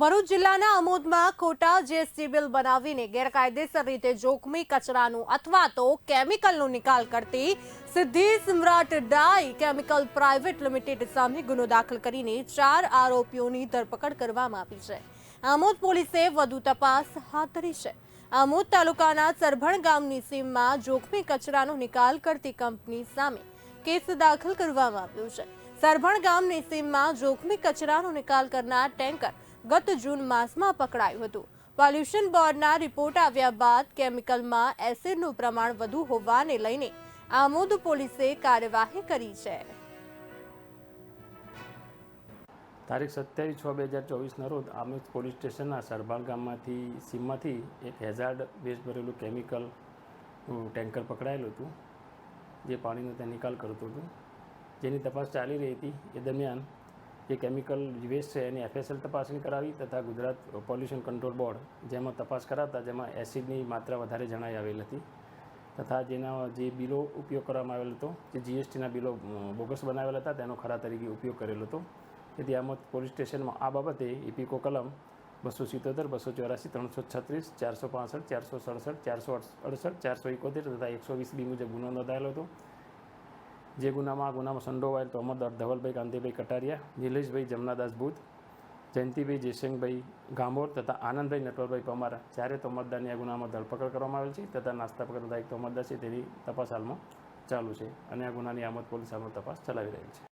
ભરૂચ જિલ્લાના અમોદમાં ખોટા GST bill બનાવીને ગેરકાયદેસર રીતે જોખમી કચરાનું અથવા તો કેમિકલનો નિકાલ કરતી સિદ્ધિ સમ્રાટ ડાઈ કેમિકલ પ્રાઇવેટ લિમિટેડ સામે ગુનો દાખલ કરીને ચાર આરોપીઓની ધરપકડ કરવામાં આવી છે. આમોદ પોલીસે વધુ તપાસ હાથ ધરી છે. આમોદ તાલુકાના સરભણ ગામની સીમમાં જોખમી કચરાનો નિકાલ કરતી કંપની સામે કેસ દાખલ કરવામાં આવ્યો છે. સરભણ ગામની સીમમાં જોખમી કચરાનો નિકાલ કરનાર ટેન્કર ગત જૂન માસમાં પકડાયું હતું. પોલ્યુશન બોર્ડના રિપોર્ટ આવ્યા બાદ કેમિકલમાં એસિડનું પ્રમાણ વધુ હોવાને લઈને આમોદ પોલીસે કાર્યવાહી કરી છે. તારીખ સત્યાવીસ છ બે હજાર ચોવીસના રોજ આમોદ પોલીસ સ્ટેશનના સરભાળ ગામમાંથી સીમમાંથી એક હેઝાર્ડ વેસ્ટ ભરેલું કેમિકલ ટેન્કર પકડાયેલું હતું. જે પાણીનો ત્યાં નિકાલ કરતું હતું. જેની તપાસ ચાલી રહી હતી. એ દરમિયાન જે કેમિકલ વેસ્ટ છે એની એફએસએલ તપાસણી કરાવી તથા ગુજરાત પોલ્યુશન કંટ્રોલ બોર્ડ જેમાં તપાસ કરાવતા જેમાં એસિડની માત્રા વધારે જણાઈ આવેલ હતી તથા જેના જે બિલો ઉપયોગ કરવામાં આવેલ હતો, જે જીએસટીના બિલો બોગસ બનાવેલા હતા, તેનો ખરા તરીકે ઉપયોગ કરેલો હતો. તેથી આમાં પોલીસ સ્ટેશનમાં આ બાબતે ઇપિકો કલમ બસો સિત્તોતેર, બસો ચોરાસી, ત્રણસો છત્રીસ, ચારસો પાસઠ, ચારસો સડસઠ, ચારસો અડસઠ, ચારસો એકોતેર તથા એકસો વીસ બી મુજબ ગુનો નોંધાયેલો હતો. જે ગુનામાં આ ગુનામાં સંડોવાયેલ તો અમરદાર ધવલભાઈ કાંતિભાઈ કટારિયા, નિલેશભાઈ જમનાદાસ બુધ જયંતિભાઈ જયસિંહભાઈ ગામોર તથા આનંદભાઈ નટવરભાઈ પમારા. જ્યારે તોમતદારની આ ગુનામાં ધરપકડ કરવામાં આવેલ છે તથા નાસ્તા પકડતા એક તોમતદાર છે તેની તપાસ હાલમાં ચાલુ છે અને આ ગુનાની આમદ પોલીસ હાલમાં તપાસ ચલાવી રહેલ છે.